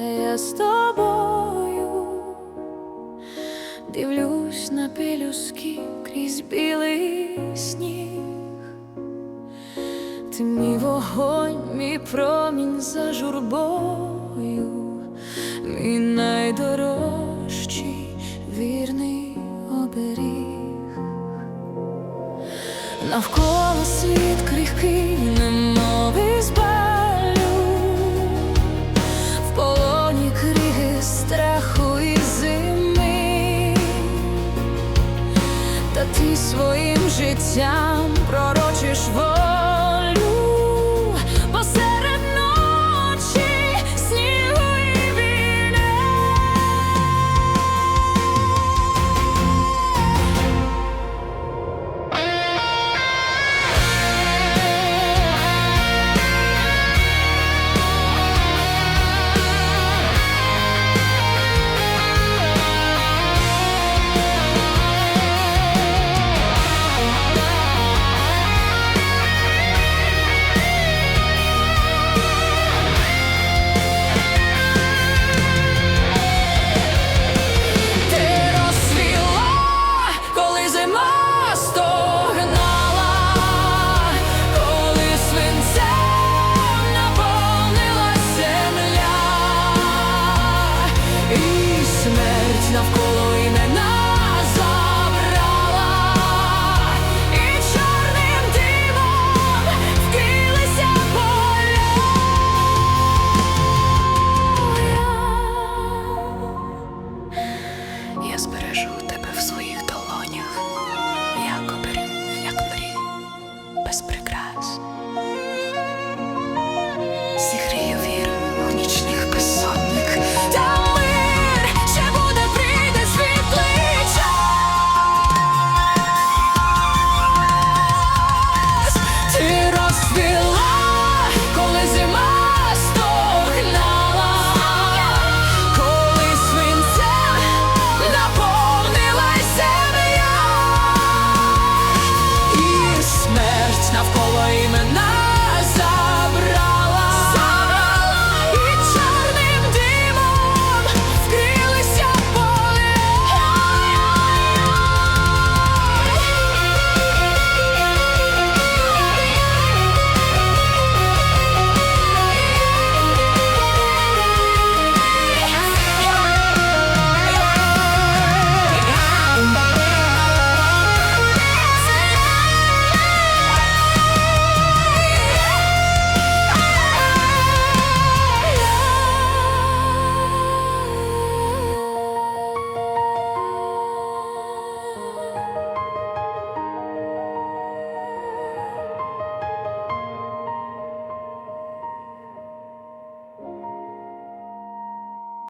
я з тобою дивлюсь на пелюски крізь білий сніг. Ти мій вогонь, мій промінь за журбою, мій найдорожчий вірний оберіг. Навколо життям пророчиш воду. Vespreka.